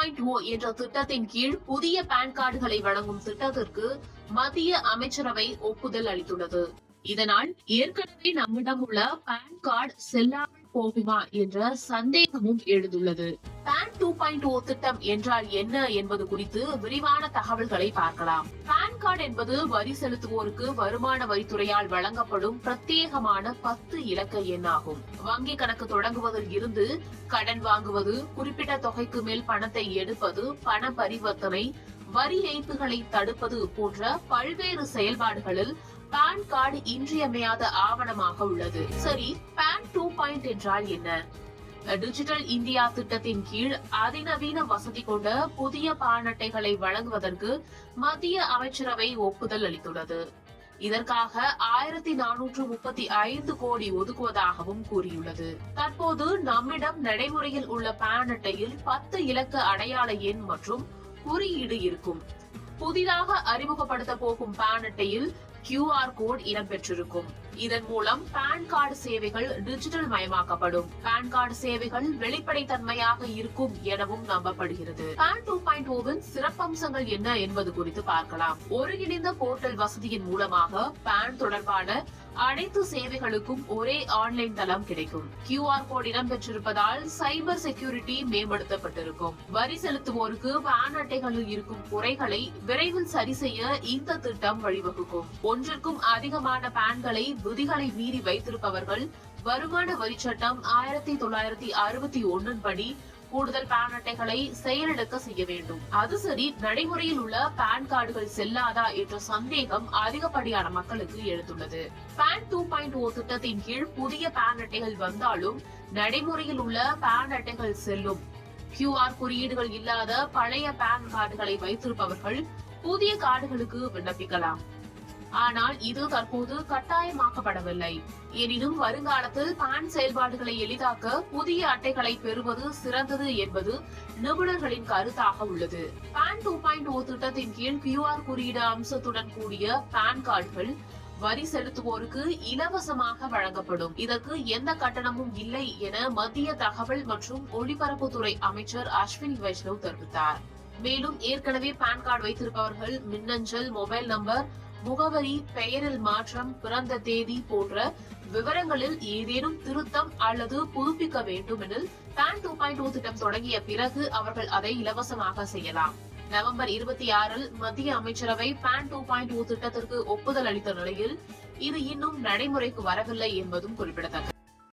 Point ஓ என்ற திட்டத்தின் கீழ் புதிய பான் கார்டுகளை வழங்கும் திட்டத்திற்கு மத்திய அமைச்சரவை ஒப்புதல் அளித்துள்ளது. இதனால் ஏற்கனவே நம்மிடம் உள்ள பான் கார்டு செல்லாமல் போகுமா என்ற சந்தேகமும் எழுந்துள்ளது. பேன் டூ பாயிண்ட் ஓ திட்டம் என்றால் என்ன என்பது குறித்து விரிவான தகவல்களை பார்க்கலாம். பேன் கார்டு என்பது வரி செலுத்துவோருக்கு வருமான வரித்துறையால் வழங்கப்படும் பிரத்யேகமான பத்து இலக்க எண்ணாகும். வங்கி கணக்கு தொடங்குவதில் இருந்து கடன் வாங்குவது குறிப்பிட்ட தொகைக்கு மேல் பணத்தை எடுப்பது பண பரிவர்த்தனை வரி ஏய்ப்புகளை தடுப்பது போன்ற பல்வேறு செயல்பாடுகளில் பான் கார்டு இன்றியமையாத ஆவணமாக உள்ளது. சரி பான் டூ பாயிண்ட் என்றால் என்ன? டிஜிட்டல் இந்தியா திட்டத்தின் கீழ் அதிநவீன வசதி கொண்ட புதிய பான் அட்டைகளை வழங்குவதற்கு மத்திய அமைச்சரவை ஒப்புதல் அளித்துள்ளது. இதற்காக ஆயிரத்தி நானூற்று முப்பத்தி ஐந்து கோடி ஒதுக்குவதாகவும் கூறியுள்ளது. தற்போது நம்மிடம் நடைமுறையில் உள்ள பான் அட்டையில் பத்து இலக்க அடையாள எண் மற்றும் குறியீடு இருக்கும். புதிதாக அறிமுகப்படுத்த போகும் பான் அட்டையில் கியூஆர் கோட் இடம்பெற்றிருக்கும். இதன் மூலம் பான் கார்டு சேவைகள் டிஜிட்டல் மயமாக்கப்படும். பான் கார்டு சேவைகள் வெளிப்படைத்தன்மையாக இருக்கும் எனவும் நம்பப்படுகிறது. பான் டூ பாயிண்ட் ஓவின் சிறப்பம்சங்கள் என்ன என்பது குறித்து பார்க்கலாம். ஒருங்கிணைந்த போர்ட்டல் வசதியின் மூலமாக பான் தொடர்பான அனைத்து சேவைகளுக்கும் ஒரே ஆன்லைன் தளம் கிடைக்கும். கியூஆர் கோட் இடம்பெற்றிருப்பதால் சைபர் செக்யூரிட்டி மேம்படுத்தப்பட்டிருக்கும். வரி செலுத்துவோருக்கு பான் அட்டைகளில் இருக்கும் குறைகளை விரைவில் சரி செய்ய இந்த திட்டம் வழிவகுக்கும். ஒன்றிற்கும் அதிகமான பான்களை விதிகளை மீறி வைத்திருப்பவர்கள் வருமான வரி சட்டம் ஆயிரத்தி தொள்ளாயிரத்தி அறுபத்தி ஒன்னின் படி கூடுதல் பான் அட்டைகளை செயலிழக்க செய்ய வேண்டும். அது சரி நடைமுறையில் உள்ள பான் கார்டுகள் செல்லாதா என்ற சந்தேகம் அதிகப்படியான மக்களுக்கு எழுந்துள்ளது. பான் டூ பாயிண்ட் ஓ திட்டத்தின் கீழ் புதிய பான் அட்டைகள் வந்தாலும் நடைமுறையில் உள்ள பான் அட்டைகள் செல்லும். கியூஆர் குறியீடுகள் இல்லாத பழைய பான் கார்டுகளை வைத்திருப்பவர்கள் புதிய கார்டுகளுக்கு விண்ணப்பிக்கலாம். ஆனால் இது தற்போது கட்டாயமாக்கப்படவில்லை. எனினும் வருங்காலத்தில் பான் செயல்பாடுகளை எளிதாக்க புதிய அட்டைகளை பெறுவது சிறந்தது என்பது நிபுணர்களின் கருத்தாக உள்ளது. பான் டூ பாயிண்ட் ஓ திட்டத்தின் கீழ் கியூஆர் குறியீடு அம்சத்துடன் கூடிய பான் கார்டுகள் வரி செலுத்துவோருக்கு இலவசமாக வழங்கப்படும். இதற்கு எந்த கட்டணமும் இல்லை என மத்திய தகவல் மற்றும் ஒளிபரப்புத்துறை அமைச்சர் அஸ்வினி வைஷ்ணவ் தெரிவித்தார். மேலும் ஏற்கனவே பான் கார்டு வைத்திருப்பவர்கள் மின்னஞ்சல் மொபைல் நம்பர் முகவரி பெயரில் மாற்றம் பிறந்த தேதி போன்ற விவரங்களில் ஏதேனும் திருத்தம் அல்லது புதுப்பிக்க வேண்டுமெனில் பேன் டூ பாயிண்ட் திட்டம் தொடங்கிய பிறகு அவர்கள் அதை இலவசமாக செய்யலாம். நவம்பர் இருபத்தி ஆறில் மத்திய அமைச்சரவை பேன் டூ பாயிண்ட் திட்டத்திற்கு ஒப்புதல் அளித்த நிலையில் இது இன்னும் நடைமுறைக்கு வரவில்லை என்பதும் குறிப்பிடத்தக்கது.